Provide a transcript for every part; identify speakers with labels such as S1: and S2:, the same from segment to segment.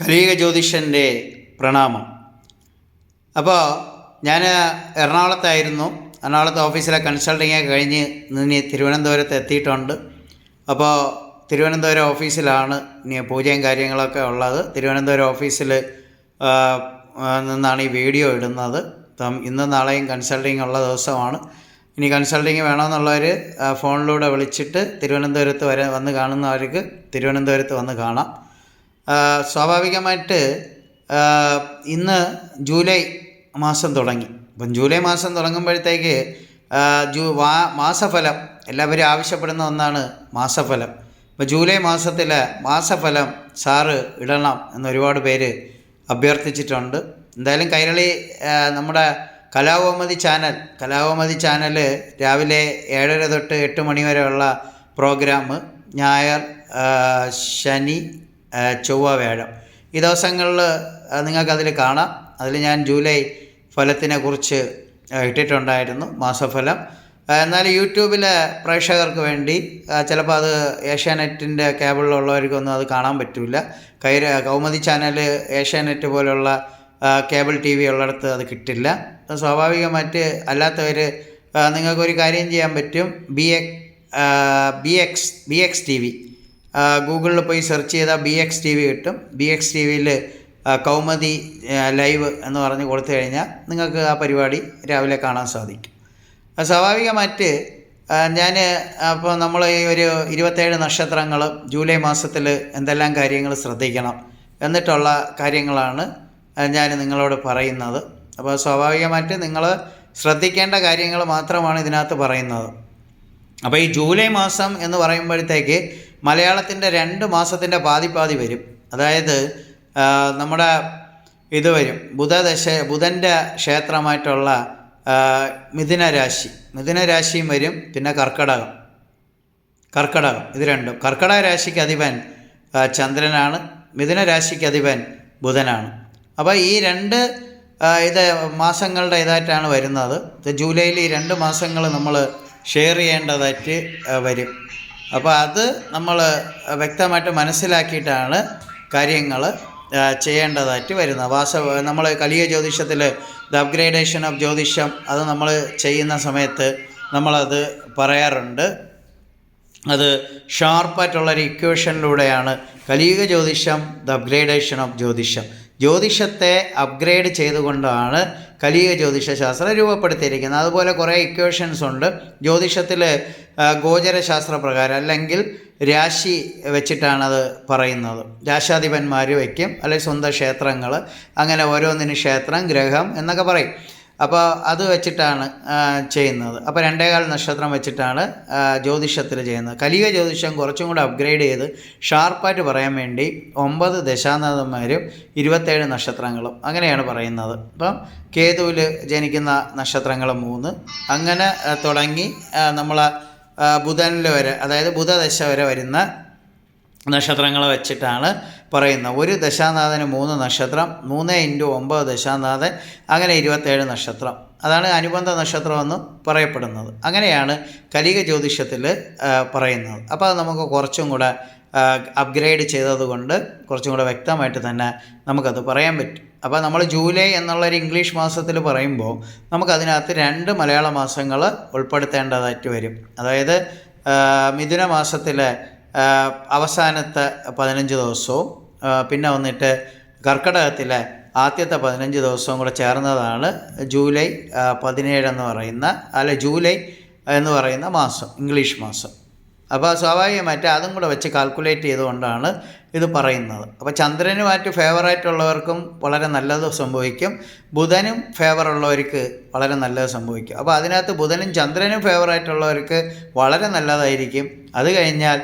S1: കലിയുഗ ജ്യോതിഷന്റെ പ്രണാമം. അപ്പോൾ ഞാൻ എറണാകുളത്തായിരുന്നു. എറണാകുളത്ത് ഓഫീസിലെ കൺസൾട്ടിങ് ഒക്കെ കഴിഞ്ഞ് ഇനി തിരുവനന്തപുരത്ത് എത്തിയിട്ടുണ്ട്. അപ്പോൾ തിരുവനന്തപുരം ഓഫീസിലാണ് ഇനി പൂജയും കാര്യങ്ങളൊക്കെ ഉള്ളത്. തിരുവനന്തപുരം ഓഫീസിൽ നിന്നാണ് ഈ വീഡിയോ ഇടുന്നത്. ഇപ്പം ഇന്നും നാളെയും കൺസൾട്ടിങ് ഉള്ള ദിവസമാണ്. ഇനി കൺസൾട്ടിങ് വേണമെന്നുള്ളവർ ഫോണിലൂടെ വിളിച്ചിട്ട് തിരുവനന്തപുരത്ത് വരെ വന്ന് കാണുന്നവർക്ക് തിരുവനന്തപുരത്ത് വന്ന് കാണാം. സ്വാഭാവികമായിട്ട് ഇന്ന് ജൂലൈ മാസം തുടങ്ങി. അപ്പം ജൂലൈ മാസം തുടങ്ങുമ്പോഴത്തേക്ക് ജൂ വാ മാസഫലം എല്ലാവരും ആവശ്യപ്പെടുന്ന ഒന്നാണ് മാസഫലം. ഇപ്പോൾ ജൂലൈ മാസത്തിലെ മാസഫലം സാറ് ഇടണം എന്നൊരുപാട് പേര് അഭ്യർത്ഥിച്ചിട്ടുണ്ട്. എന്തായാലും കൈരളി നമ്മുടെ കലാകോമതി ചാനൽ കലാകോമതി ചാനൽ രാവിലെ ഏഴര തൊട്ട് എട്ട് മണി വരെയുള്ള പ്രോഗ്രാം ഞായർ ശനി ചൊവ്വ വ്യാഴം. ഈ ദിവസങ്ങളിൽ നിങ്ങൾക്കതിൽ കാണാം. അതിൽ ഞാൻ ജൂലൈ ഫലത്തിനെ കുറിച്ച് ഇട്ടിട്ടുണ്ടായിരുന്നു മാസഫലം. എന്നാൽ യൂട്യൂബിലെ പ്രേക്ഷകർക്ക് വേണ്ടി ചിലപ്പോൾ അത് ഏഷ്യാനെറ്റിന്റെ കേബിളിലുള്ളവർക്കൊന്നും അത് കാണാൻ പറ്റില്ല കൈര കൗമുദി ചാനൽ ഏഷ്യാനെറ്റ് പോലുള്ള കേബിൾ ടി വി ഉള്ളിടത്ത് അത് കിട്ടില്ല. സ്വാഭാവികമായിട്ട് അല്ലാത്തവർ നിങ്ങൾക്കൊരു കാര്യം ചെയ്യാൻ പറ്റും. B A B X B X T V. ഗൂഗിളിൽ പോയി സെർച്ച് ചെയ്താൽ ബി എക്സ് ടി വി കിട്ടും. ബി എക്സ് ടി വിയിൽ കൗമതി ലൈവ് എന്ന് പറഞ്ഞ് കൊടുത്തു കഴിഞ്ഞാൽ നിങ്ങൾക്ക് ആ പരിപാടി രാവിലെ കാണാൻ സാധിക്കും. സ്വാഭാവികമായിട്ട് ഞാൻ അപ്പോൾ നമ്മൾ ഈ ഒരു ഇരുപത്തേഴ് നക്ഷത്രങ്ങൾ ജൂലൈ മാസത്തിൽ എന്തെല്ലാം കാര്യങ്ങൾ ശ്രദ്ധിക്കണം എന്നിട്ടുള്ള കാര്യങ്ങളാണ് ഞാൻ നിങ്ങളോട് പറയുന്നത്. അപ്പോൾ സ്വാഭാവികമായിട്ട് നിങ്ങൾ ശ്രദ്ധിക്കേണ്ട കാര്യങ്ങൾ മാത്രമാണ് ഇതിനകത്ത് പറയുന്നത്. അപ്പോൾ ഈ ജൂലൈ മാസം എന്ന് പറയുമ്പോഴത്തേക്ക് മലയാളത്തിന്റെ രണ്ട് മാസത്തിന്റെ പാതി പാതി വരും. അതായത് നമ്മുടെ ഇത് വരും. ബുധദശ ബുധന്റെ ക്ഷേത്രമായിട്ടുള്ള മിഥുനരാശി. മിഥുന രാശി മിഥുന രാശിയും വരും പിന്നെ കർക്കടകം. കർക്കടകം ഇത് രണ്ടും. കർക്കടക രാശിക്ക് അധിപൻ ചന്ദ്രനാണ്. മിഥുനരാശിക്ക് അധിപൻ ബുധനാണ്. അപ്പോൾ ഈ രണ്ട് ഇത് മാസങ്ങളുടെ ഇതായിട്ടാണ് വരുന്നത് ജൂലൈയിൽ ഈ രണ്ട് മാസങ്ങൾ നമ്മൾ ഷെയർ ചെയ്യേണ്ടതായിട്ട് വരും. അപ്പോൾ അത് നമ്മൾ വ്യക്തമായിട്ട് മനസ്സിലാക്കിയിട്ടാണ് കാര്യങ്ങൾ ചെയ്യേണ്ടതായിട്ട് വരുന്നത്. വാസ നമ്മൾ കലിയ ജ്യോതിഷത്തിൽ ദ അപ്ഗ്രേഡേഷൻ ഓഫ് ജ്യോതിഷം അത് നമ്മൾ ചെയ്യുന്ന സമയത്ത് നമ്മളത് പറയാറുണ്ട്. അത് ഷാർപ്പായിട്ടുള്ളൊരു ഇക്വേഷനിലൂടെയാണ് കലിയുഗ ജ്യോതിഷം ദ അപ്ഗ്രേഡേഷൻ ഓഫ് ജ്യോതിഷം. ജ്യോതിഷത്തെ അപ്ഗ്രേഡ് ചെയ്തുകൊണ്ടാണ് കലിയുഗ ജ്യോതിഷശാസ്ത്രം രൂപപ്പെടുത്തിയിരിക്കുന്നത് അതുപോലെ കുറേ ഇക്വേഷൻസ് ഉണ്ട്. ജ്യോതിഷത്തിൽ ഗോചരശാസ്ത്ര പ്രകാരം അല്ലെങ്കിൽ രാശി വെച്ചിട്ടാണത് പറയുന്നത്. രാശാധിപന്മാർ വയ്ക്കും. അല്ലെങ്കിൽ സ്വന്തം ക്ഷേത്രങ്ങൾ അങ്ങനെ ഓരോന്നിനും ക്ഷേത്രം ഗ്രഹം എന്നൊക്കെ പറയും. അപ്പോൾ അത് വെച്ചിട്ടാണ് ചെയ്യുന്നത്. അപ്പോൾ രണ്ടേകാൽ നക്ഷത്രം വെച്ചിട്ടാണ് ജ്യോതിഷത്തിൽ ചെയ്യുന്നത്. കലിക ജ്യോതിഷം കുറച്ചും കൂടെ അപ്ഗ്രേഡ് ചെയ്ത് ഷാർപ്പായിട്ട് പറയാൻ വേണ്ടി ഒമ്പത് ദശാനാഥന്മാരും ഇരുപത്തേഴ് നക്ഷത്രങ്ങളും അങ്ങനെയാണ് പറയുന്നത്. അപ്പം കേതുവിൽ ജനിക്കുന്ന നക്ഷത്രങ്ങൾ മൂന്ന്. അങ്ങനെ തുടങ്ങി നമ്മൾ ബുധനിൽ വരെ അതായത് ബുധദശ വരെ വരുന്ന നക്ഷത്രങ്ങൾ വെച്ചിട്ടാണ് പറയുന്നത്. ഒരു ദശാനാഥന് മൂന്ന് നക്ഷത്രം മൂന്ന് ഇന്റു ഒമ്പത് ദശാനാഥൻ അങ്ങനെ ഇരുപത്തേഴ് നക്ഷത്രം. അതാണ് അനുബന്ധ നക്ഷത്രമെന്ന് പറയപ്പെടുന്നത്. അങ്ങനെയാണ് കലിക ജ്യോതിഷത്തിൽ പറയുന്നത്. അപ്പോൾ നമുക്ക് കുറച്ചും കൂടെ അപ്ഗ്രേഡ് ചെയ്തതുകൊണ്ട് കുറച്ചും കൂടെ വ്യക്തമായിട്ട് തന്നെ നമുക്കത് പറയാൻ പറ്റും. അപ്പോൾ നമ്മൾ ജൂലൈ എന്നുള്ളൊരു ഇംഗ്ലീഷ് മാസത്തിൽ പറയുമ്പോൾ നമുക്കതിനകത്ത് രണ്ട് മലയാള മാസങ്ങൾ ഉൾപ്പെടുത്തേണ്ടതായിട്ട് വരും. അതായത് മിഥുന മാസത്തിലെ അവസാനത്തെ പതിനഞ്ച് ദിവസവും പിന്നെ വന്നിട്ട് കർക്കിടകത്തിലെ ആദ്യത്തെ പതിനഞ്ച് ദിവസവും കൂടെ ചേർന്നതാണ് ജൂലൈ പതിനേഴെന്ന് പറയുന്ന അല്ല ജൂലൈ എന്ന് പറയുന്ന മാസം ഇംഗ്ലീഷ് മാസം. അപ്പോൾ സ്വാഭാവികമായിട്ട് അതും കൂടെ വെച്ച് കാൽക്കുലേറ്റ് ചെയ്തുകൊണ്ടാണ് ഇത് പറയുന്നത്. അപ്പോൾ ചന്ദ്രനുമായിട്ട് ഫേവറായിട്ടുള്ളവർക്കും വളരെ നല്ലത് സംഭവിക്കും. ബുധനും ഫേവറുള്ളവർക്ക് വളരെ നല്ലത് സംഭവിക്കും. അപ്പോൾ അതിനകത്ത് ബുധനും ചന്ദ്രനും ഫേവറായിട്ടുള്ളവർക്ക് വളരെ നല്ലതായിരിക്കും. അത് കഴിഞ്ഞാൽ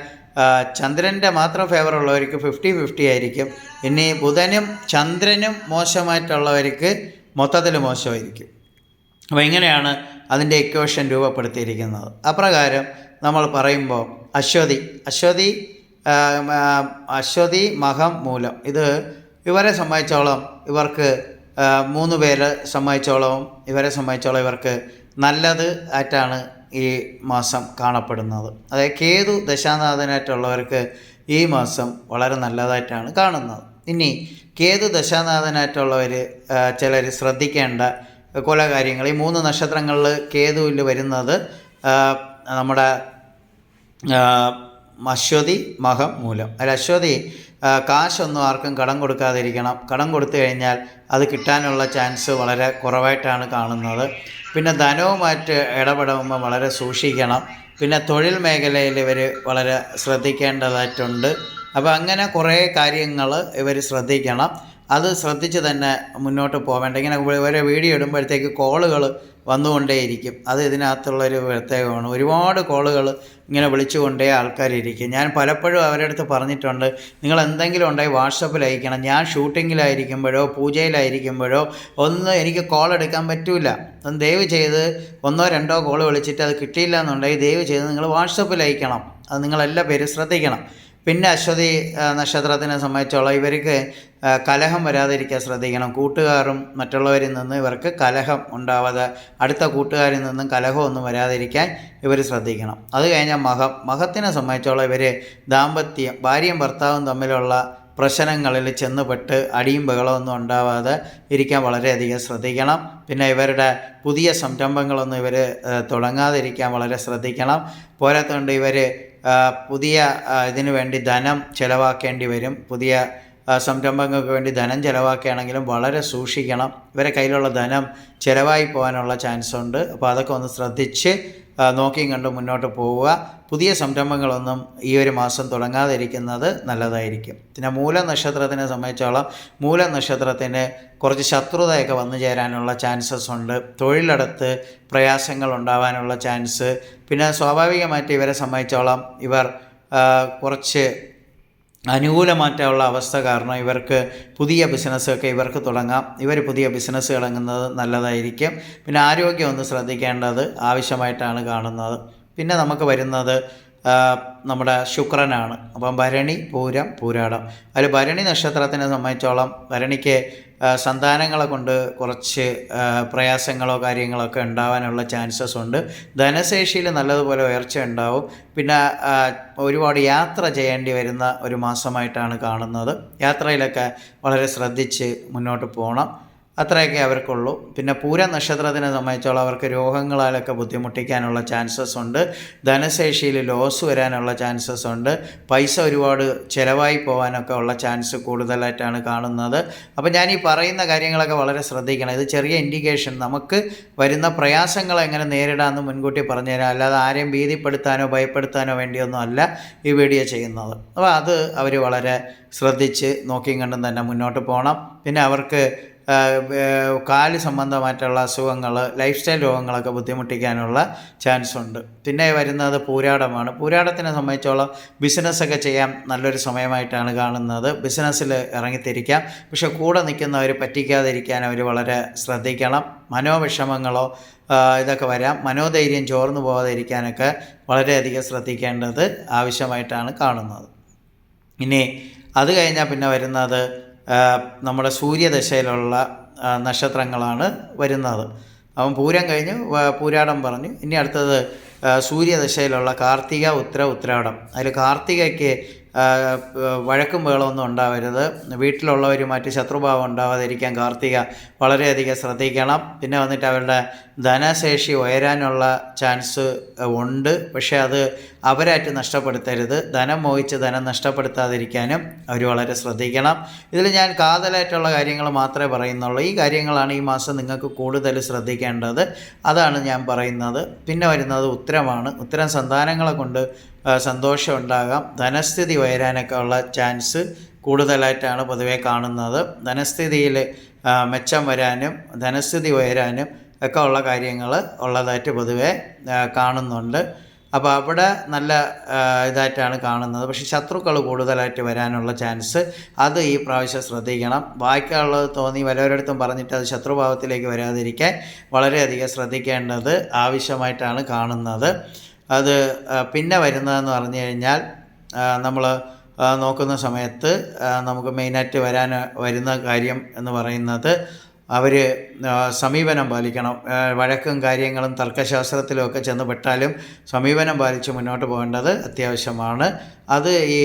S1: ചന്ദ്രന്റെ മാത്രം ഫേവർ ഉള്ളവർക്ക് ഫിഫ്റ്റി ഫിഫ്റ്റി ആയിരിക്കും. ഇനി ബുധനും ചന്ദ്രനും മോശമായിട്ടുള്ളവർക്ക് മൊത്തത്തിൽ മോശമായിരിക്കും. അപ്പോൾ ഇങ്ങനെയാണ് അതിന്റെ ഇക്വേഷൻ രൂപപ്പെടുത്തിയിരിക്കുന്നത്. അപ്രകാരം നമ്മൾ പറയുമ്പോൾ അശ്വതി അശ്വതി അശ്വതി മഹം മൂലം. ഇത് ഇവരെ സംബന്ധിച്ചോളം ഇവർക്ക് മൂന്ന് പേരെ സംബന്ധിച്ചോളവും ഇവരെ സംബന്ധിച്ചോളം ഇവർക്ക് നല്ലത് ആയിട്ടാണ് ഈ മാസം കാണപ്പെടുന്നത്. അതായത് കേതു ദശാനാഥനായിട്ടുള്ളവർക്ക് ഈ മാസം വളരെ നല്ലതായിട്ടാണ് കാണുന്നത്. ഇനി കേതു ദശാനാഥനായിട്ടുള്ളവർ ചിലർ ശ്രദ്ധിക്കേണ്ട കുല കാര്യങ്ങൾ ഈ മൂന്ന് നക്ഷത്രങ്ങളിൽ കേതുവിൽ വരുന്നത് നമ്മുടെ അശ്വതി മഹം മൂലം. അതിൽ അശ്വതി കാശൊന്നും ആർക്കും കടം കൊടുക്കാതിരിക്കണം. കടം കൊടുത്തു കഴിഞ്ഞാൽ അത് കിട്ടാനുള്ള ചാൻസ് വളരെ കുറവായിട്ടാണ് കാണുന്നത്. പിന്നെ ധനവുമായിട്ട് ഇടപെടുമ്പോൾ വളരെ സൂക്ഷിക്കണം. പിന്നെ തൊഴിൽ മേഖലയിൽ ഇവർ വളരെ ശ്രദ്ധിക്കേണ്ടതായിട്ടുണ്ട്. അപ്പോൾ അങ്ങനെ കുറേ കാര്യങ്ങൾ ഇവർ ശ്രദ്ധിക്കണം. അത് ശ്രദ്ധിച്ച് തന്നെ മുന്നോട്ട് പോവേണ്ട. ഇങ്ങനെ ഓരോ വീഡിയോ ഇടുമ്പോഴത്തേക്ക് കോളുകൾ വന്നുകൊണ്ടേയിരിക്കും. അത് ഇതിനകത്തുള്ളൊരു പ്രത്യേകമാണ്. ഒരുപാട് കോളുകൾ ഇങ്ങനെ വിളിച്ചുകൊണ്ടേ ആൾക്കാരിരിക്കും. ഞാൻ പലപ്പോഴും അവരുടെ അടുത്ത് പറഞ്ഞിട്ടുണ്ട് നിങ്ങൾ എന്തെങ്കിലും ഉണ്ടെങ്കിൽ വാട്സപ്പിൽ അയക്കണം. ഞാൻ ഷൂട്ടിങ്ങിലായിരിക്കുമ്പോഴോ പൂജയിലായിരിക്കുമ്പോഴോ ഒന്നും എനിക്ക് കോൾ എടുക്കാൻ പറ്റില്ല ഒന്ന് ദയവ് ചെയ്ത് ഒന്നോ രണ്ടോ കോൾ വിളിച്ചിട്ട് അത് കിട്ടിയില്ല എന്നുണ്ടെങ്കിൽ ദയവ് ചെയ്ത് നിങ്ങൾ വാട്സപ്പിൽ അയക്കണം. അത് നിങ്ങളെല്ലാ പേരും ശ്രദ്ധിക്കണം. പിന്നെ അശ്വതി നക്ഷത്രത്തിനെ സംബന്ധിച്ചോളം ഇവർക്ക് കലഹം വരാതിരിക്കാൻ ശ്രദ്ധിക്കണം. കൂട്ടുകാരും മറ്റുള്ളവരിൽ നിന്ന് ഇവർക്ക് കലഹം ഉണ്ടാവാതെ അടുത്ത കൂട്ടുകാരിൽ നിന്നും കലഹമൊന്നും വരാതിരിക്കാൻ ഇവർ ശ്രദ്ധിക്കണം. അത് കഴിഞ്ഞാൽ മഹം. മഹത്തിനെ സംബന്ധിച്ചോളം ഇവർ ദാമ്പത്യം ഭാര്യയും ഭർത്താവും തമ്മിലുള്ള പ്രശ്നങ്ങളിൽ ചെന്നുപെട്ട് അടിയും ബഹളമൊന്നും ഉണ്ടാവാതെ ഇരിക്കാൻ വളരെയധികം ശ്രദ്ധിക്കണം. പിന്നെ ഇവരുടെ പുതിയ സംരംഭങ്ങളൊന്നും ഇവർ തുടങ്ങാതിരിക്കാൻ വളരെ ശ്രദ്ധിക്കണം. പോരാത്തതുകൊണ്ട് ഇവർ പുതിയ ഇതിനു വേണ്ടി ധനം ചിലവാക്കേണ്ടി വരും. പുതിയ സംരംഭങ്ങൾക്ക് വേണ്ടി ധനം ചിലവാക്കുകയാണെങ്കിലും വളരെ സൂക്ഷിക്കണം. ഇവരെ കയ്യിലുള്ള ധനം ചിലവായി പോകാനുള്ള ചാൻസ് ഉണ്ട് അപ്പോൾ അതൊക്കെ ഒന്ന് ശ്രദ്ധിച്ച് നോക്കിയും കണ്ട് മുന്നോട്ട് പോവുക. പുതിയ സംരംഭങ്ങളൊന്നും ഈ ഒരു മാസം തുടങ്ങാതിരിക്കുന്നത് നല്ലതായിരിക്കും. പിന്നെ മൂലനക്ഷത്രത്തിനെ സംബന്ധിച്ചോളം മൂലനക്ഷത്രത്തിന് കുറച്ച് ശത്രുതയൊക്കെ വന്നു ചേരാനുള്ള ചാൻസസ് ഉണ്ട്. തൊഴിലിടത്ത് പ്രയാസങ്ങൾ ഉണ്ടാവാനുള്ള ചാൻസ്. പിന്നെ സ്വാഭാവികമായിട്ട് ഇവരെ സംബന്ധിച്ചോളം ഇവർ കുറച്ച് അനുകൂലമായിട്ടുള്ള അവസ്ഥ കാരണം ഇവർക്ക് പുതിയ ബിസിനസ്സൊക്കെ ഇവർക്ക് തുടങ്ങാം. ഇവർ പുതിയ ബിസിനസ് തുടങ്ങുന്നത് നല്ലതായിരിക്കും. പിന്നെ ആരോഗ്യം ഒന്ന് ശ്രദ്ധിക്കേണ്ടത് ആവശ്യമായിട്ടാണ് കാണുന്നത്. പിന്നെ നമുക്ക് വരുന്നത് നമ്മുടെ ശുക്രനാണ്. അപ്പം ഭരണി പൂരം പൂരാടം. അതിൽ ഭരണി നക്ഷത്രത്തിനെ സംബന്ധിച്ചോളം ഭരണിക്ക് സന്താനങ്ങളെ കൊണ്ട് കുറച്ച് പ്രയാസങ്ങളോ കാര്യങ്ങളോ ഒക്കെ ഉണ്ടാവാനുള്ള ചാൻസസ് ഉണ്ട്. ധനശേഷിയിൽ നല്ലതുപോലെ ഉയർച്ച ഉണ്ടാവും. പിന്നെ ഒരുപാട് യാത്ര ചെയ്യേണ്ടി വരുന്ന ഒരു മാസമായിട്ടാണ് കാണുന്നത്. യാത്രയിലൊക്കെ വളരെ ശ്രദ്ധിച്ച് മുന്നോട്ട് പോകണം അത്രയൊക്കെ അവർക്കുള്ളൂ. പിന്നെ പൂര നക്ഷത്രത്തിനെ സംബന്ധിച്ചോളം അവർക്ക് രോഗങ്ങളാലൊക്കെ ബുദ്ധിമുട്ടിക്കാനുള്ള ചാൻസസ് ഉണ്ട്. ധനശേഷിയിൽ ലോസ് വരാനുള്ള ചാൻസസ് ഉണ്ട്. പൈസ ഒരുപാട് ചിലവായി പോകാനൊക്കെ ഉള്ള ചാൻസ് കൂടുതലായിട്ടാണ് കാണുന്നത്. അപ്പോൾ ഞാൻ ഈ പറയുന്ന കാര്യങ്ങളൊക്കെ വളരെ ശ്രദ്ധിക്കണം. ഇത് ചെറിയ ഇൻഡിക്കേഷൻ നമുക്ക് വരുന്ന പ്രയാസങ്ങൾ എങ്ങനെ നേരിടാമെന്ന് മുൻകൂട്ടി പറഞ്ഞു പറഞ്ഞുതരാം. അല്ലാതെ ആരെയും ഭീതിപ്പെടുത്താനോ ഭയപ്പെടുത്താനോ വേണ്ടിയൊന്നും അല്ല ഈ വീഡിയോ ചെയ്യുന്നത്. അപ്പോൾ അത് അവർ വളരെ ശ്രദ്ധിച്ച് നോക്കിയും കണ്ടും തന്നെ മുന്നോട്ട് പോകണം പിന്നെ അവർക്ക് കാൽ സംബന്ധമായിട്ടുള്ള അസുഖങ്ങൾ ലൈഫ് സ്റ്റൈൽ രോഗങ്ങളൊക്കെ ബുദ്ധിമുട്ടിക്കാനുള്ള ചാൻസ് ഉണ്ട്. പിന്നെ വരുന്നത് പൂരാടമാണ്. പൂരാടത്തിനെ സംബന്ധിച്ചോളം ബിസിനസ്സൊക്കെ ചെയ്യാൻ നല്ലൊരു സമയമായിട്ടാണ് കാണുന്നത്. ബിസിനസ്സിൽ ഇറങ്ങിത്തിരിക്കാം. പക്ഷെ കൂടെ നിൽക്കുന്നവർ പറ്റിക്കാതിരിക്കാൻ അവർ വളരെ ശ്രദ്ധിക്കണം. മനോവിഷമങ്ങളോ ഇതൊക്കെ വരാം. മനോധൈര്യം ചോർന്നു പോകാതിരിക്കാനൊക്കെ വളരെയധികം ശ്രദ്ധിക്കേണ്ടത് ആവശ്യമായിട്ടാണ് കാണുന്നത്. ഇനി അത് കഴിഞ്ഞാൽ പിന്നെ വരുന്നത് നമ്മുടെ സൂര്യദശയിലുള്ള നക്ഷത്രങ്ങളാണ് വരുന്നത്. അവൻ പൂരം കഴിഞ്ഞ് പൂരാടം പറഞ്ഞു ഇനി അടുത്തത് സൂര്യദശയിലുള്ള കാർത്തിക ഉത്തര ഉത്രാടം. അതിൽ കാർത്തികയ്ക്ക് വഴക്കും ബഹളമൊന്നും ഉണ്ടാവരുത്. വീട്ടിലുള്ളവരുമായിട്ട് ശത്രുഭാവം ഉണ്ടാവാതിരിക്കാൻ കാർത്തിക വളരെയധികം ശ്രദ്ധിക്കണം. പിന്നെ വന്നിട്ട് അവരുടെ ധനശേഷി ഉയരാനുള്ള ചാൻസ് ഉണ്ട്. പക്ഷേ അത് അവരായിട്ട് നഷ്ടപ്പെടുത്തരുത്. ധനം മോഹിച്ച് ധനം നഷ്ടപ്പെടുത്താതിരിക്കാനും അവർ വളരെ ശ്രദ്ധിക്കണം. ഇതിൽ ഞാൻ കാതലായിട്ടുള്ള കാര്യങ്ങൾ മാത്രമേ പറയുന്നുള്ളൂ. ഈ കാര്യങ്ങളാണ് ഈ മാസം നിങ്ങൾക്ക് കൂടുതൽ ശ്രദ്ധിക്കേണ്ടത്. അതാണ് ഞാൻ പറയുന്നത്. പിന്നെ വരുന്നത് ഉത്തരമാണ്. ഉത്തരം സന്താനങ്ങളെ കൊണ്ട് സന്തോഷം ഉണ്ടാകാം ധനസ്ഥിതി ഉയരാനൊക്കെ ഉള്ള ചാൻസ് കൂടുതലായിട്ടാണ് പൊതുവേ കാണുന്നത്. ധനസ്ഥിതിയിൽ മെച്ചം വരാനും ധനസ്ഥിതി ഉയരാനും ഒക്കെ ഉള്ള കാര്യങ്ങൾ ഉള്ളതായിട്ട് പൊതുവേ കാണുന്നുണ്ട്. അപ്പോൾ അവിടെ നല്ല ഇതായിട്ടാണ് കാണുന്നത്. പക്ഷേ ശത്രുക്കൾ കൂടുതലായിട്ട് വരാനുള്ള ചാൻസ് അത് ഈ പ്രാവശ്യം ശ്രദ്ധിക്കണം. വായിക്കാനുള്ളത് തോന്നി വല്ലവരടുത്തും പറഞ്ഞിട്ട് അത് ശത്രുഭാവത്തിലേക്ക് വരാതിരിക്കാൻ വളരെയധികം ശ്രദ്ധിക്കേണ്ടത് ആവശ്യമായിട്ടാണ് കാണുന്നത്. അത് പിന്നെ വരുന്നതെന്ന് പറഞ്ഞു കഴിഞ്ഞാൽ നമ്മൾ നോക്കുന്ന സമയത്ത് നമുക്ക് മെയിനായിട്ട് വരാൻ വരുന്ന കാര്യം എന്ന് പറയുന്നത് അവർ സമീപനം പാലിക്കണം. വഴക്കും കാര്യങ്ങളും തർക്കശാസ്ത്രത്തിലും ഒക്കെ ചെന്ന് പെട്ടാലും സമീപനം പാലിച്ച് മുന്നോട്ട് പോകേണ്ടത് അത്യാവശ്യമാണ്. അത് ഈ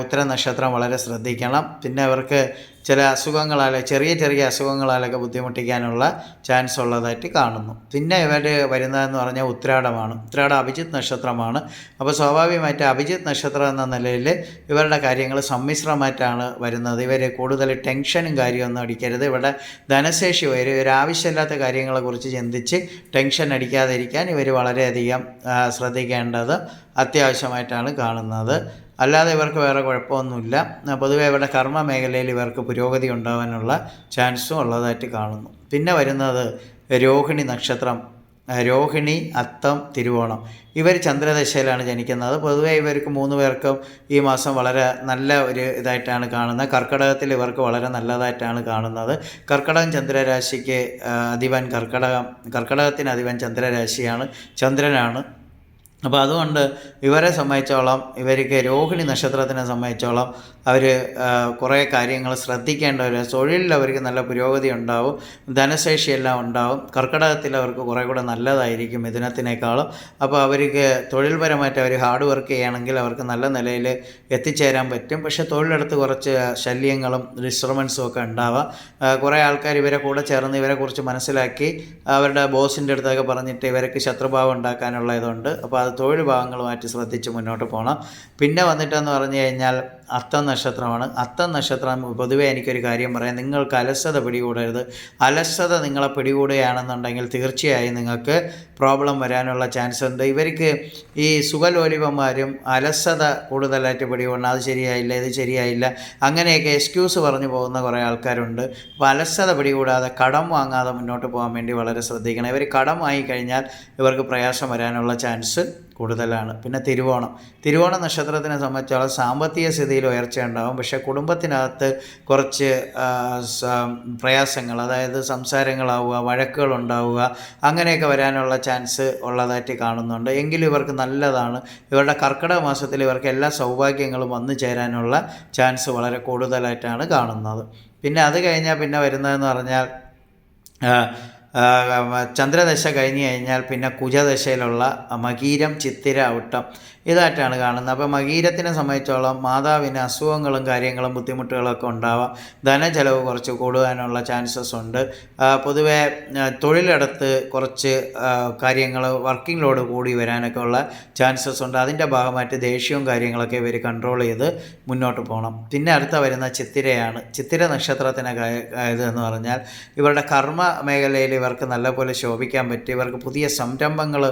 S1: ഉത്തര നക്ഷത്രം വളരെ ശ്രദ്ധിക്കണം. പിന്നെ അവർക്ക് ചില അസുഖങ്ങളാൽ ചെറിയ ചെറിയ അസുഖങ്ങളാലൊക്കെ ബുദ്ധിമുട്ടിക്കാനുള്ള ചാൻസ് ഉള്ളതായിട്ട് കാണുന്നു. പിന്നെ ഇവർ വരുന്നതെന്ന് പറഞ്ഞാൽ ഉത്രാടമാണ്. ഉത്രാടം അഭിജിത്ത് നക്ഷത്രമാണ്. അപ്പോൾ സ്വാഭാവികമായിട്ട് അഭിജിത്ത് നക്ഷത്രം എന്ന നിലയിൽ ഇവരുടെ കാര്യങ്ങൾ സമ്മിശ്രമായിട്ടാണ് വരുന്നത്. ഇവർ കൂടുതൽ ടെൻഷനും കാര്യമൊന്നും അടിക്കരുത്. ഇവിടെ ധനശേഷി വരും ഇവർ ആവശ്യമില്ലാത്ത കാര്യങ്ങളെക്കുറിച്ച് ചിന്തിച്ച് ടെൻഷൻ അടിക്കാതിരിക്കാൻ ഇവർ വളരെയധികം ശ്രദ്ധിക്കേണ്ടത് അത്യാവശ്യമായിട്ടാണ് കാണുന്നത്. അല്ലാതെ ഇവർക്ക് വേറെ കുഴപ്പമൊന്നുമില്ല. പൊതുവെ ഇവരുടെ കർമ്മ മേഖലയിൽ ഇവർക്ക് പുരോഗതി ഉണ്ടാവാനുള്ള ചാൻസും ഉള്ളതായിട്ട് കാണുന്നു. പിന്നെ വരുന്നത് രോഹിണി നക്ഷത്രം രോഹിണി അത്തം തിരുവോണം. ഇവർ ചന്ദ്രദശയിലാണ് ജനിക്കുന്നത്. പൊതുവേ ഇവർക്ക് മൂന്ന് പേർക്കും ഈ മാസം വളരെ നല്ല ഒരു ഇതായിട്ടാണ് കാണുന്നത്. കർക്കടകത്തിൽ ഇവർക്ക് വളരെ നല്ലതായിട്ടാണ് കാണുന്നത്. കർക്കടകം ചന്ദ്രരാശിക്ക് അധിപൻ കർക്കിടകം കർക്കിടകത്തിന് അധിപൻ ചന്ദ്രരാശിയാണ് ചന്ദ്രനാണ്. അപ്പോൾ അതുകൊണ്ട് ഇവരെ സംബന്ധിച്ചോളം ഇവർക്ക് രോഹിണി നക്ഷത്രത്തിനെ സംബന്ധിച്ചോളം അവർ കുറേ കാര്യങ്ങൾ ശ്രദ്ധിക്കേണ്ടവർ തൊഴിലിൽ അവർക്ക് നല്ല പുരോഗതി ഉണ്ടാവും ധനശേഷിയെല്ലാം ഉണ്ടാവും. കർക്കിടകത്തിൽ അവർക്ക് കുറേ കൂടെ നല്ലതായിരിക്കും മിഥുനത്തിനേക്കാളും. അപ്പോൾ അവർക്ക് തൊഴിൽപരമായിട്ട് അവർ ഹാർഡ് വർക്ക് ചെയ്യുകയാണെങ്കിൽ അവർക്ക് നല്ല നിലയിൽ എത്തിച്ചേരാൻ പറ്റും. പക്ഷേ തൊഴിലെടുത്ത് കുറച്ച് ശല്യങ്ങളും ഡിസ്റ്റർബൻസും ഒക്കെ ഉണ്ടാവാം. കുറേ ആൾക്കാർ ഇവരെ കൂടെ ചേർന്ന് ഇവരെക്കുറിച്ച് മനസ്സിലാക്കി അവരുടെ ബോസിന്റെ അടുത്തൊക്കെ പറഞ്ഞിട്ട് ഇവർക്ക് ശത്രുഭാവം ഉണ്ടാക്കാനുള്ള ഇതുണ്ട് അപ്പോൾ അത് തൊഴിൽ ഭാഗങ്ങളുമായിട്ട് ശ്രദ്ധിച്ച് മുന്നോട്ട് പോകണം. പിന്നെ വന്നിട്ടെന്ന് പറഞ്ഞു കഴിഞ്ഞാൽ അത്തം നക്ഷത്രമാണ് അത്ത നക്ഷത്രം പൊതുവേ എനിക്കൊരു കാര്യം പറയാം. നിങ്ങൾക്ക് അലസത പിടികൂടരുത്. അലസത നിങ്ങളെ പിടികൂടുകയാണെന്നുണ്ടെങ്കിൽ തീർച്ചയായും നിങ്ങൾക്ക് പ്രോബ്ലം വരാനുള്ള ചാൻസ് ഉണ്ട്. ഇവർക്ക് ഈ സുഖലോലിപന്മാരും അലസത കൂടുതലായിട്ട് പിടികൂടണം. അത് ശരിയായില്ല ഇത് ശരിയായില്ല. അങ്ങനെയൊക്കെ എക്സ്ക്യൂസ് പറഞ്ഞു പോകുന്ന കുറേ ആൾക്കാരുണ്ട്. അപ്പോൾ അലസത പിടികൂടാതെ കടം വാങ്ങാതെ മുന്നോട്ട് പോകാൻ വേണ്ടി വളരെ ശ്രദ്ധിക്കണം. ഇവർ കടം വാങ്ങിക്കഴിഞ്ഞാൽ ഇവർക്ക് പ്രയാസം വരാനുള്ള ചാൻസ് കൂടുതലാണ്. പിന്നെ തിരുവോണം. തിരുവോണ നക്ഷത്രത്തിനെ സംബന്ധിച്ചോളം സാമ്പത്തിക സ്ഥിതിയിൽ ഉയർച്ച ഉണ്ടാകും പക്ഷേ കുടുംബത്തിനകത്ത് കുറച്ച് പ്രയാസങ്ങൾ അതായത് സംസാരങ്ങളാവുക വഴക്കുകൾ ഉണ്ടാവുക അങ്ങനെയൊക്കെ വരാനുള്ള ചാൻസ് ഉള്ളതായിട്ട് കാണുന്നുണ്ട്. എങ്കിലും ഇവർക്ക് നല്ലതാണ്. ഇവരുടെ കർക്കിടക മാസത്തിൽ ഇവർക്ക് എല്ലാ സൗഭാഗ്യങ്ങളും വന്നു ചേരാനുള്ള ചാൻസ് വളരെ കൂടുതലായിട്ടാണ് കാണുന്നത്. പിന്നെ അത് കഴിഞ്ഞാൽ പിന്നെ വരുന്നതെന്ന് പറഞ്ഞാൽ ചന്ദ്രദശ കഴിഞ്ഞു കഴിഞ്ഞാൽ പിന്നെ കുജദശയിലുള്ള മകീരം ചിത്തിര ഔട്ടം ഇതായിട്ടാണ് കാണുന്നത്. അപ്പോൾ മകീരത്തിനെ സംബന്ധിച്ചോളം മാതാവിന് അസുഖങ്ങളും കാര്യങ്ങളും ബുദ്ധിമുട്ടുകളൊക്കെ ഉണ്ടാവാം. ധനചെലവ് കുറച്ച് കൂടുവാനുള്ള ചാൻസസ് ഉണ്ട്. പൊതുവെ തൊഴിലിടത്ത് കുറച്ച് കാര്യങ്ങൾ വർക്കിംഗ് ലോഡ് കൂടി വരാനൊക്കെ ഉള്ള ചാൻസസ് ഉണ്ട്. അതിന്റെ ഭാഗമായിട്ട് ദേഷ്യവും കാര്യങ്ങളൊക്കെ ഇവർ കൺട്രോൾ ചെയ്ത് മുന്നോട്ട് പോകണം. പിന്നെ അടുത്ത വരുന്ന ചിത്തിരയാണ്. ചിത്തിര നക്ഷത്രത്തിന് എന്ന് പറഞ്ഞാൽ ഇവരുടെ കർമ്മ മേഖലയിൽ ഇവർക്ക് നല്ലപോലെ ശോഭിക്കാൻ പറ്റും. ഇവർക്ക് പുതിയ സംരംഭങ്ങൾ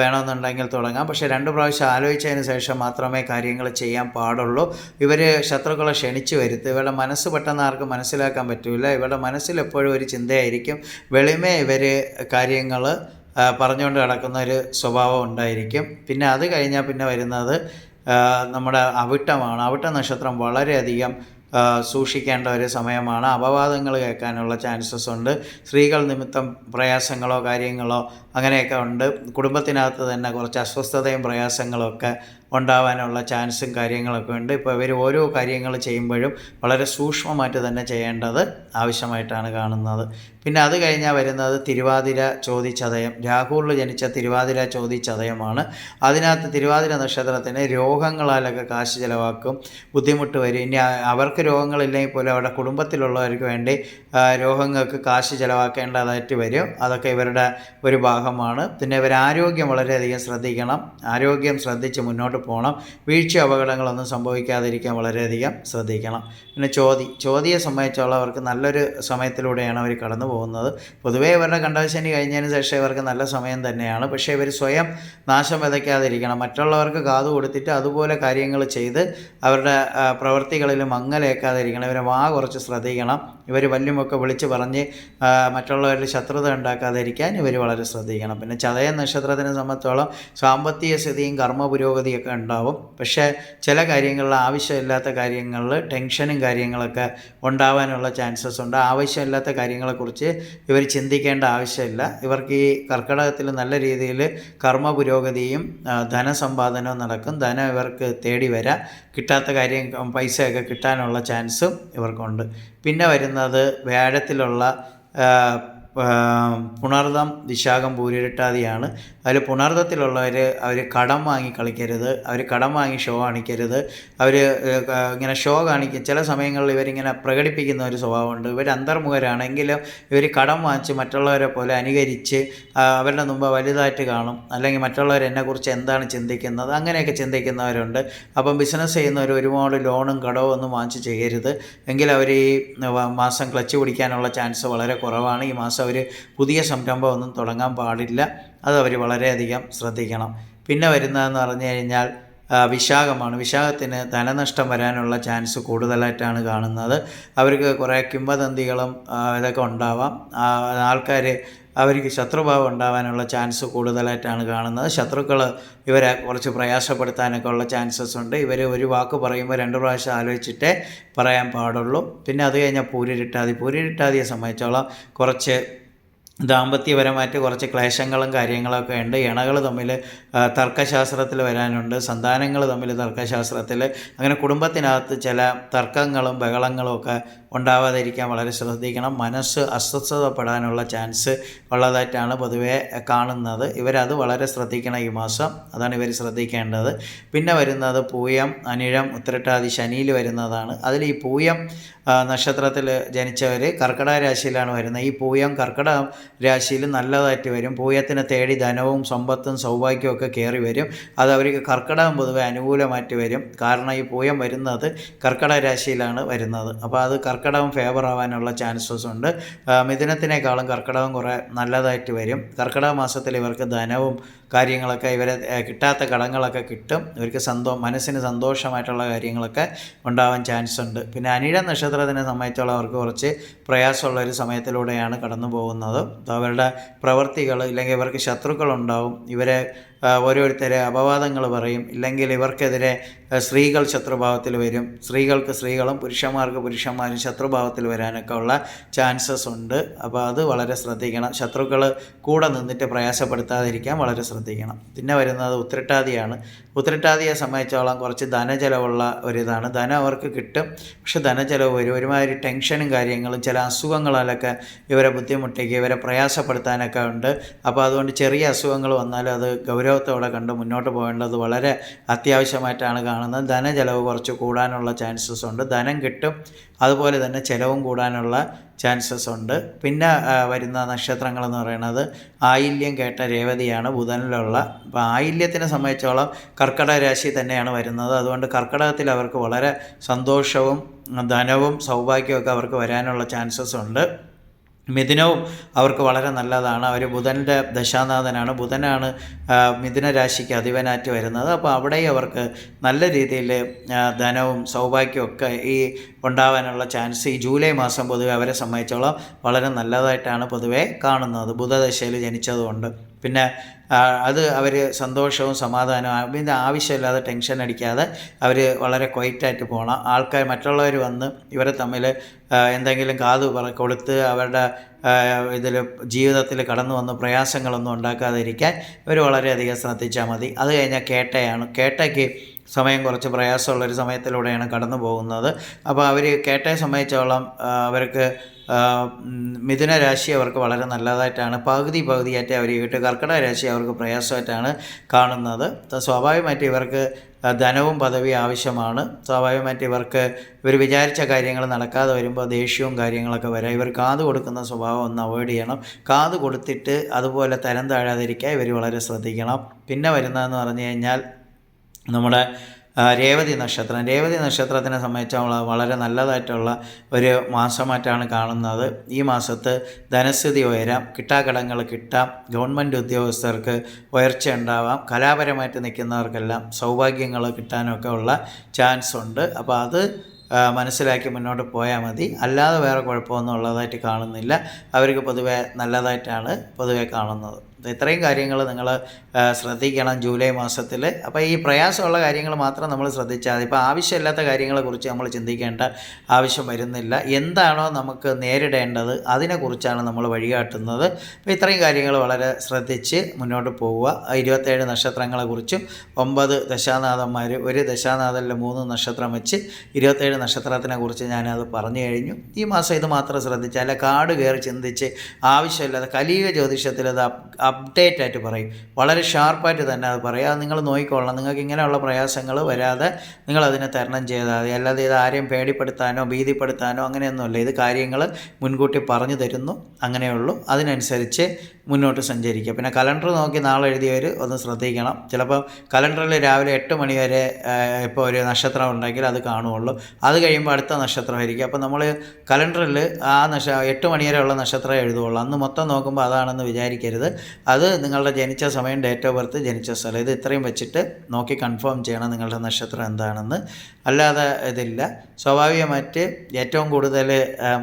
S1: വേണമെന്നുണ്ടെങ്കിൽ തുടങ്ങാം. പക്ഷേ രണ്ട് പ്രാവശ്യം ആലോചിച്ചതിന് ശേഷം മാത്രമേ കാര്യങ്ങൾ ചെയ്യാൻ പാടുള്ളൂ. ഇവർ ശത്രുക്കളെ ക്ഷണിച്ചു വരുത്തും. ഇവരുടെ മനസ്സ് പെട്ടെന്ന് ആർക്കും മനസ്സിലാക്കാൻ പറ്റില്ല ഇവരുടെ മനസ്സിൽ എപ്പോഴും ഒരു ചിന്തയായിരിക്കും. വെളിമേ ഇവർ കാര്യങ്ങൾ പറഞ്ഞുകൊണ്ട് കിടക്കുന്ന ഒരു സ്വഭാവം ഉണ്ടായിരിക്കും. പിന്നെ അത് കഴിഞ്ഞാൽ പിന്നെ വരുന്നത് നമ്മുടെ അവിട്ടമാണ്. അവിട്ട നക്ഷത്രം വളരെയധികം സൂക്ഷിക്കേണ്ട ഒരു സമയമാണ്. അപവാദങ്ങൾ കേൾക്കാനുള്ള ചാൻസസ് ഉണ്ട്. സ്ത്രീകൾ നിമിത്തം പ്രയാസങ്ങളോ കാര്യങ്ങളോ അങ്ങനെയൊക്കെ ഉണ്ട്. കുടുംബത്തിനകത്ത് തന്നെ കുറച്ച് അസ്വസ്ഥതയും പ്രയാസങ്ങളും ഒക്കെ ഉണ്ടാവാനുള്ള ചാൻസും കാര്യങ്ങളൊക്കെ ഉണ്ട്. ഇപ്പോൾ ഇവർ ഓരോ കാര്യങ്ങൾ ചെയ്യുമ്പോഴും വളരെ സൂക്ഷ്മമായിട്ട് തന്നെ ചെയ്യേണ്ടത് ആവശ്യമായിട്ടാണ് കാണുന്നത്. പിന്നെ അത് കഴിഞ്ഞാൽ വരുന്നത് തിരുവാതിര ചോദിച്ചതയം രാഹുലിൽ ജനിച്ച തിരുവാതിര ചോദിച്ചതയമാണ് അതിനകത്ത് തിരുവാതിര നക്ഷത്രത്തിന് രോഗങ്ങളാലൊക്കെ കാശ് ചിലവാക്കും ബുദ്ധിമുട്ട് വരും. ഇനി അവർക്ക് രോഗങ്ങളില്ലെങ്കിൽ പോലും അവരുടെ കുടുംബത്തിലുള്ളവർക്ക് വേണ്ടി രോഗങ്ങൾക്ക് കാശ് ചിലവാക്കേണ്ടതായിട്ട് വരും. അതൊക്കെ ഇവരുടെ ഒരു ഭാഗമാണ്. പിന്നെ ഇവർ ആരോഗ്യം വളരെയധികം ശ്രദ്ധിക്കണം. ആരോഗ്യം ശ്രദ്ധിച്ച് മുന്നോട്ട് പോകണം വീഴ്ച അപകടങ്ങളൊന്നും സംഭവിക്കാതിരിക്കാൻ വളരെയധികം ശ്രദ്ധിക്കണം. പിന്നെ ചോതി ചോതിയെ സംബന്ധിച്ചോളം അവർക്ക് നല്ലൊരു സമയത്തിലൂടെയാണ് അവർ കടന്നു പോകുന്നത്. പൊതുവേ ഇവരുടെ കണ്ടശനി കഴിഞ്ഞതിന് ശേഷം ഇവർക്ക് നല്ല സമയം തന്നെയാണ്. പക്ഷേ ഇവർ സ്വയം നാശം വിതയ്ക്കാതിരിക്കണം. മറ്റുള്ളവർക്ക് കാതു കൊടുത്തിട്ട് അതുപോലെ കാര്യങ്ങൾ ചെയ്ത് അവരുടെ പ്രവൃത്തികളിൽ മങ്ങലേക്കാതിരിക്കണം ഇവരെ വാ കുറച്ച് ശ്രദ്ധിക്കണം. ഇവർ വല്യമൊക്കെ വിളിച്ച് പറഞ്ഞ് മറ്റുള്ളവരിൽ ശത്രുത ഉണ്ടാക്കാതിരിക്കാൻ ഇവർ വളരെ ശ്രദ്ധിക്കണം. പിന്നെ ചതയ നക്ഷത്രത്തിനെ സംബന്ധിച്ചോളം സാമ്പത്തിക സ്ഥിതിയും കർമ്മ പുരോഗതിയൊക്കെ ഉണ്ടാവും. പക്ഷേ ചില കാര്യങ്ങളിൽ ആവശ്യമില്ലാത്ത കാര്യങ്ങളിൽ ടെൻഷനും കാര്യങ്ങളൊക്കെ ഉണ്ടാവാനുള്ള ചാൻസസ് ഉണ്ട്. ആവശ്യമില്ലാത്ത കാര്യങ്ങളെക്കുറിച്ച് ഇവർ ചിന്തിക്കേണ്ട ആവശ്യമില്ല. ഇവർക്ക് ഈ കർക്കിടകത്തിൽ നല്ല രീതിയിൽ കർമ്മ പുരോഗതിയും ധനസമ്പാദനവും നടക്കും. ധനം ഇവർക്ക് തേടി വരാം. കിട്ടാത്ത കാര്യം പൈസയൊക്കെ കിട്ടാനുള്ള ചാൻസും ഇവർക്കുണ്ട്. പിന്നെ വരുന്നത് വ്യാഴത്തിലുള്ള പുണർദം വിശാഖം പൂരിട്ടാതിയാണ് അതിൽ പുണർദത്തിലുള്ളവർ അവർ കടം വാങ്ങി കളിക്കരുത് അവർ കടം വാങ്ങി ഷോ കാണിക്കരുത് അവർ ഇങ്ങനെ ഷോ കാണിക്കും ചില സമയങ്ങളിൽ ഇവരിങ്ങനെ പ്രകടിപ്പിക്കുന്ന ഒരു സ്വഭാവമുണ്ട്. ഇവർ അന്തർമുഖരാണെങ്കിലും ഇവർ കടം വാങ്ങിച്ച് മറ്റുള്ളവരെ പോലെ അനുകരിച്ച് അവരുടെ മുമ്പ് വലുതായിട്ട് കാണും. അല്ലെങ്കിൽ മറ്റുള്ളവർ എന്നെക്കുറിച്ച് എന്താണ് ചിന്തിക്കുന്നത് അങ്ങനെയൊക്കെ ചിന്തിക്കുന്നവരുണ്ട്. അപ്പം ബിസിനസ് ചെയ്യുന്നവർ ഒരുപാട് ലോണും കടവും ഒന്നും വാങ്ങിച്ച് ചെയ്യരുത്. എങ്കിൽ അവർ ഈ മാസം ക്ലച്ച് പിടിക്കാനുള്ള ചാൻസ് വളരെ കുറവാണ്. ഈ മാസം അവർ പുതിയ സംരംഭം ഒന്നും തുടങ്ങാൻ പാടില്ല. അത് അവർ വളരെയധികം ശ്രദ്ധിക്കണം. പിന്നെ വരുന്നതെന്ന് പറഞ്ഞു കഴിഞ്ഞാൽ വിശാഖമാണ്. വിശാഖത്തിന് ധനനഷ്ടം വരാനുള്ള ചാൻസ് കൂടുതലായിട്ടാണ് കാണുന്നത്. അവർക്ക് കുറേ കിംവദന്തികളും ഇതൊക്കെ ഉണ്ടാവാം. ആൾക്കാർ അവർക്ക് ശത്രുഭാവം ഉണ്ടാവാനുള്ള ചാൻസ് കൂടുതലായിട്ടാണ് കാണുന്നത്. ശത്രുക്കൾ ഇവരെ കുറച്ച് പ്രയാസപ്പെടുത്താനൊക്കെ ഉള്ള ചാൻസസ് ഉണ്ട്. ഇവർ ഒരു വാക്ക് പറയുമ്പോൾ രണ്ട് പ്രാവശ്യം ആലോചിച്ചിട്ടേ പറയാൻ പാടുള്ളൂ. പിന്നെ അത് കഴിഞ്ഞാൽ പൂരിരിട്ടാതി. പൂരിരിട്ടാതിയെ സംബന്ധിച്ചോളം കുറച്ച് ദാമ്പത്യപരമായിട്ട് കുറച്ച് ക്ലേശങ്ങളും കാര്യങ്ങളൊക്കെ ഉണ്ട്. ഇണകൾ തമ്മിൽ തർക്കശാസ്ത്രത്തിൽ വരാനുണ്ട്. സന്താനങ്ങൾ തമ്മിൽ തർക്കശാസ്ത്രത്തിൽ. അങ്ങനെ കുടുംബത്തിനകത്ത് ചില തർക്കങ്ങളും ബഹളങ്ങളും ഒക്കെ ഉണ്ടാവാതിരിക്കാൻ വളരെ ശ്രദ്ധിക്കണം. മനസ്സ് അസ്വസ്ഥതപ്പെടാനുള്ള ചാൻസ് ഉള്ളതായിട്ടാണ് പൊതുവെ കാണുന്നത്. ഇവരത് വളരെ ശ്രദ്ധിക്കണം ഈ മാസം. അതാണ് ഇവർ ശ്രദ്ധിക്കേണ്ടത്. പിന്നെ വരുന്നത് പൂയം അനിഴം ഉത്തരട്ടാതി ശനിയിൽ വരുന്നതാണ്. അതിൽ ഈ പൂയം നക്ഷത്രത്തിൽ ജനിച്ചവർ കർക്കിടക രാശിയിലാണ് വരുന്നത്. ഈ പൂയം കർക്കിടക രാശിയിൽ നല്ലതായിട്ട് വരും. പൂയത്തിന് തേടി ധനവും സമ്പത്തും സൗഭാഗ്യവും ഒക്കെ കയറി വരും. അത് അവർക്ക് കർക്കിടകം പൊതുവെ അനുകൂലമായിട്ട് വരും. കാരണം ഈ പൂയം വരുന്നത് കർക്കിടക രാശിയിലാണ് വരുന്നത്. അപ്പോൾ അത് കർക്കിടകം ഫേവർ ആവാനുള്ള ചാൻസസ് ഉണ്ട്. മിഥുനത്തിനേക്കാളും കർക്കിടകം കുറേ നല്ലതായിട്ട് വരും. കർക്കിടക മാസത്തിൽ ഇവർക്ക് ധനവും കാര്യങ്ങളൊക്കെ ഇവരെ കിട്ടാത്ത കടങ്ങളൊക്കെ കിട്ടും. ഇവർക്ക് സന്തോ മനസ്സിന് സന്തോഷമായിട്ടുള്ള കാര്യങ്ങളൊക്കെ ഉണ്ടാവാൻ ചാൻസ് ഉണ്ട്. പിന്നെ അനിഴ നക്ഷത്രത്തിനെ സംബന്ധിച്ചോളം അവർക്ക് കുറച്ച് പ്രയാസമുള്ള ഒരു സമയത്തിലൂടെയാണ് കടന്നു പോകുന്നത്. അവരുടെ പ്രവൃത്തികൾ ഇല്ലെങ്കിൽ ഇവർക്ക് ശത്രുക്കളുണ്ടാവും. ഇവരെ ഓരോരുത്തരെ അപവാദങ്ങൾ പറയും. ഇല്ലെങ്കിൽ ഇവർക്കെതിരെ സ്ത്രീകൾ ശത്രുഭാവത്തിൽ വരും. സ്ത്രീകൾക്ക് സ്ത്രീകളും പുരുഷന്മാർക്ക് പുരുഷന്മാരും ശത്രുഭാവത്തിൽ വരാനൊക്കെ ഉള്ള ചാൻസസ് ഉണ്ട്. അപ്പോൾ അത് വളരെ ശ്രദ്ധിക്കണം. ശത്രുക്കൾ കൂടെ നിന്നിട്ട് പ്രയാസപ്പെടുത്താതിരിക്കാൻ വളരെ ശ്രദ്ധിക്കണം. പിന്നെ വരുന്നത് ഉത്രട്ടാതിയാണ്. ഉത്രട്ടാതിയെ സംബന്ധിച്ചോളം കുറച്ച് ധനചെലവുള്ള ഒരിതാണ്. ധനം അവർക്ക് കിട്ടും. പക്ഷെ ധനചെലവ് വരും. ഒരുമാതിരി ടെൻഷനും കാര്യങ്ങളും ചില അസുഖങ്ങളാലൊക്കെ ഇവരെ ബുദ്ധിമുട്ടിക്കുക ഇവരെ പ്രയാസപ്പെടുത്താനൊക്കെ ഉണ്ട്. അപ്പോൾ അതുകൊണ്ട് ചെറിയ അസുഖങ്ങൾ വന്നാലും അത് ഗൗരവത്തോടെ കണ്ട് മുന്നോട്ട് പോകേണ്ടത് വളരെ അത്യാവശ്യമായിട്ടാണ് കാണുന്നത്. ധനചെലവ് കുറച്ച് കൂടാനുള്ള ചാൻസസ് ഉണ്ട്. ധനം കിട്ടും. അതുപോലെ തന്നെ ചിലവും കൂടാനുള്ള ചാൻസസ് ഉണ്ട്. പിന്നെ വരുന്ന നക്ഷത്രങ്ങളെന്ന് പറയുന്നത് ആയില്യം കേട്ട രേവതിയാണ് ബുധനിലുള്ള. അപ്പോൾ ആയില്യത്തിനെ സംബന്ധിച്ചോളം കർക്കിടക രാശി തന്നെയാണ് വരുന്നത്. അതുകൊണ്ട് കർക്കിടകത്തിൽ അവർക്ക് വളരെ സന്തോഷവും ധനവും സൗഭാഗ്യവും ഒക്കെ അവർക്ക് വരാനുള്ള ചാൻസസ് ഉണ്ട്. മിഥുനവും അവർക്ക് വളരെ നല്ലതാണ്. അവർ ബുധന്റെ ദശാനാഥനാണ്. ബുധനാണ് മിഥുന രാശിക്ക് അധിപനായിട്ട് വരുന്നത്. അപ്പോൾ അവിടെയും അവർക്ക് നല്ല രീതിയിൽ ധനവും സൗഭാഗ്യവും ഒക്കെ ഈ ഉണ്ടാവാനുള്ള ചാൻസ് ഈ ജൂലൈ മാസം പൊതുവെ അവരെ സംബന്ധിച്ചോളം വളരെ നല്ലതായിട്ടാണ് പൊതുവെ കാണുന്നത്. ബുധദശയിൽ ജനിച്ചതുകൊണ്ട്. പിന്നെ അത് അവർ സന്തോഷവും സമാധാനവും പിന്നെ ആവശ്യമില്ലാതെ ടെൻഷൻ അടിക്കാതെ അവർ വളരെ ക്വൈറ്റായിട്ട് പോകണം ആൾക്കാർ മറ്റുള്ളവർ വന്ന് ഇവരെ തമ്മിൽ എന്തെങ്കിലും കാത് പറ കൊടുത്ത് അവരുടെ ഇതിൽ ജീവിതത്തിൽ കടന്നു വന്ന് പ്രയാസങ്ങളൊന്നും ഉണ്ടാക്കാതിരിക്കാൻ ഇവർ വളരെയധികം ശ്രദ്ധിച്ചാൽ മതി. അത് കഴിഞ്ഞാൽ കേട്ടയാണ്. കേട്ടയ്ക്ക് സമയം കുറച്ച് പ്രയാസമുള്ളൊരു സമയത്തിലൂടെയാണ് കടന്നു പോകുന്നത്. അപ്പോൾ അവർ കേട്ട സംബന്ധിച്ചോളം അവർക്ക് മിഥുന രാശി അവർക്ക് വളരെ നല്ലതായിട്ടാണ് പകുതി പകുതിയായിട്ട് അവർ കിട്ടും. കർക്കിടക രാശി അവർക്ക് പ്രയാസമായിട്ടാണ് കാണുന്നത്. സ്വാഭാവികമായിട്ട് ഇവർക്ക് ധനവും പദവി ആവശ്യമാണ്. സ്വാഭാവികമായിട്ട് ഇവർക്ക് ഇവർ വിചാരിച്ച കാര്യങ്ങൾ നടക്കാതെ വരുമ്പോൾ ദേഷ്യവും കാര്യങ്ങളൊക്കെ വരാം. ഇവർ കാത് കൊടുക്കുന്ന സ്വഭാവം ഒന്ന് അവോയ്ഡ് ചെയ്യണം. കാത് കൊടുത്തിട്ട് അതുപോലെ തരം താഴാതിരിക്കാൻ ഇവർ വളരെ ശ്രദ്ധിക്കണം. പിന്നെ വരുന്നതെന്ന് പറഞ്ഞു കഴിഞ്ഞാൽ നമ്മുടെ രേവതി നക്ഷത്രം. രേവതി നക്ഷത്രത്തിനെ സംബന്ധിച്ചുള്ള വളരെ നല്ലതായിട്ടുള്ള ഒരു മാസമായിട്ടാണ് കാണുന്നത്. ഈ മാസത്ത് ധനസ്ഥിതി ഉയരാം കിട്ടാക്കടങ്ങൾ കിട്ടാം ഗവൺമെന്റ് ഉദ്യോഗസ്ഥർക്ക് ഉയർച്ച ഉണ്ടാവാം കലാപരമായിട്ട് നിൽക്കുന്നവർക്കെല്ലാം സൗഭാഗ്യങ്ങൾ കിട്ടാനൊക്കെ ഉള്ള ചാൻസ് ഉണ്ട്. അപ്പോൾ അത് മനസ്സിലാക്കി മുന്നോട്ട് പോയാൽ മതി. അല്ലാതെ വേറെ കുഴപ്പമൊന്നും ഉള്ളതായിട്ട് കാണുന്നില്ല. അവർക്ക് പൊതുവെ നല്ലതായിട്ടാണ് പൊതുവെ കാണുന്നത്. ഇത്രയും കാര്യങ്ങൾ നിങ്ങൾ ശ്രദ്ധിക്കണം ജൂലൈ മാസത്തിൽ അപ്പോൾ ഈ പ്രയാസമുള്ള കാര്യങ്ങൾ മാത്രം നമ്മൾ ശ്രദ്ധിച്ചാൽ മതി. ഇപ്പോൾ ആവശ്യമില്ലാത്ത കാര്യങ്ങളെക്കുറിച്ച് നമ്മൾ ചിന്തിക്കേണ്ട ആവശ്യം വരുന്നില്ല. എന്താണോ നമുക്ക് നേരിടേണ്ടത് അതിനെക്കുറിച്ചാണ് നമ്മൾ വഴികാട്ടുന്നത്. അപ്പോൾ ഇത്രയും കാര്യങ്ങൾ വളരെ ശ്രദ്ധിച്ച് മുന്നോട്ട് പോവുക. ഇരുപത്തേഴ് നക്ഷത്രങ്ങളെക്കുറിച്ചും ഒമ്പത് ദശാനാഥന്മാർ ഒരു ദശാനാഥനിൽ മൂന്ന് നക്ഷത്രം വെച്ച് ഇരുപത്തേഴ് നക്ഷത്രത്തിനെ കുറിച്ച് ഞാനത് പറഞ്ഞു കഴിഞ്ഞു. ഈ മാസം ഇത് മാത്രം ശ്രദ്ധിച്ചാൽ കാട് കയറി ചിന്തിച്ച് ആവശ്യമില്ലാതെ കലിയുക ജ്യോതിഷത്തിൽ അത് അപ്ഡേറ്റ് ആയിട്ട് പറയും. വളരെ ഷാർപ്പായിട്ട് തന്നെ അത് പറയും. അത് നിങ്ങൾ നോക്കിക്കൊള്ളണം. നിങ്ങൾക്ക് ഇങ്ങനെയുള്ള പ്രയാസങ്ങൾ വരാതെ നിങ്ങൾ അതിനെ തരണം ചെയ്താൽ മതി. അല്ലാതെ ഇത് ആരെയും പേടിപ്പെടുത്താനോ ഭീതിപ്പെടുത്താനോ അങ്ങനെയൊന്നുമില്ല. ഇത് കാര്യങ്ങൾ മുൻകൂട്ടി പറഞ്ഞു തരുന്നു. അങ്ങനെയുള്ളൂ. അതിനനുസരിച്ച് മുന്നോട്ട് സഞ്ചരിക്കുക പിന്നെ കലണ്ടർ നോക്കി നാളെ എഴുതിയവർ ഒന്ന് ശ്രദ്ധിക്കണം. ചിലപ്പോൾ കലണ്ടറിൽ രാവിലെ എട്ട് മണി വരെ ഇപ്പോൾ ഒരു നക്ഷത്രം ഉണ്ടെങ്കിൽ അത് കാണുകയുള്ളൂ. അത് കഴിയുമ്പോൾ അടുത്ത നക്ഷത്രമായിരിക്കും. അപ്പോൾ നമ്മൾ കലണ്ടറിൽ ആ നക്ഷ എട്ട് മണി വരെയുള്ള നക്ഷത്രം എഴുതുകയുള്ളൂ. അന്ന് മൊത്തം നോക്കുമ്പോൾ അതാണെന്ന് വിചാരിക്കരുത്. അത് നിങ്ങളുടെ ജനിച്ച സമയം ഡേറ്റ് ഓഫ് ബർത്ത് ജനിച്ച സ്ഥലം ഇത് ഇത്രയും വെച്ചിട്ട് നോക്കി കൺഫേം ചെയ്യണം നിങ്ങളുടെ നക്ഷത്രം എന്താണെന്ന്. അല്ലാതെ ഇതില്ല. സ്വാഭാവികമായിട്ട് ഏറ്റവും കൂടുതൽ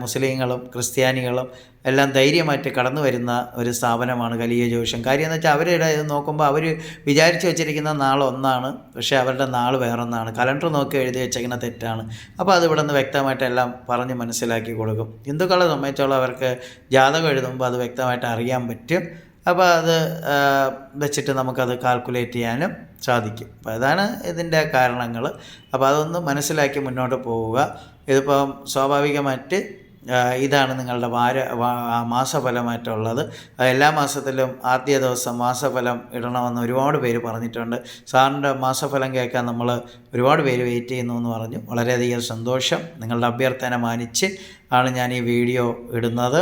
S1: മുസ്ലിങ്ങളും ക്രിസ്ത്യാനികളും എല്ലാം ധൈര്യമായിട്ട് കടന്നു വരുന്ന ഒരു സ്ഥാപനമാണ് കലിയ ജോഷം കാര്യം എന്ന് വെച്ചാൽ അവരുടെ ഇത് നോക്കുമ്പോൾ അവർ വിചാരിച്ചു വെച്ചിരിക്കുന്ന നാൾ ഒന്നാണ് പക്ഷേ അവരുടെ നാൾ വേറൊന്നാണ്. കലണ്ടർ നോക്കി എഴുതി വെച്ചിരിക്കുന്ന തെറ്റാണ്. അപ്പോൾ അത് ഇവിടെ നിന്ന് വ്യക്തമായിട്ട് എല്ലാം പറഞ്ഞ് മനസ്സിലാക്കി കൊടുക്കും. ഹിന്ദുക്കളെ സംബന്ധിച്ചോളം അവർക്ക് ജാതകം എഴുതുമ്പോൾ അത് വ്യക്തമായിട്ട് അറിയാൻ പറ്റും. അപ്പോൾ അത് വെച്ചിട്ട് നമുക്കത് കാൽക്കുലേറ്റ് ചെയ്യാനും സാധിക്കും. അപ്പോൾ അതാണ് ഇതിന്റെ കാരണങ്ങൾ അപ്പോൾ അതൊന്ന് മനസ്സിലാക്കി മുന്നോട്ട് പോവുക. ഇതിപ്പം സ്വാഭാവികമായിട്ട് ഇതാണ് നിങ്ങളുടെ വാര മാസഫലമായിട്ടുള്ളത്. എല്ലാ മാസത്തിലും ആദ്യ ദിവസം മാസഫലം ഇടണമെന്ന് ഒരുപാട് പേര് പറഞ്ഞിട്ടുണ്ട്. സാറിന്റെ മാസഫലം കേൾക്കാൻ നമ്മൾ ഒരുപാട് പേര് വെയിറ്റ് ചെയ്യുന്നു എന്ന് പറഞ്ഞു. വളരെയധികം സന്തോഷം. നിങ്ങളുടെ അഭ്യർത്ഥന മാനിച്ച് ആണ് ഞാൻ ഈ വീഡിയോ ഇടുന്നത്.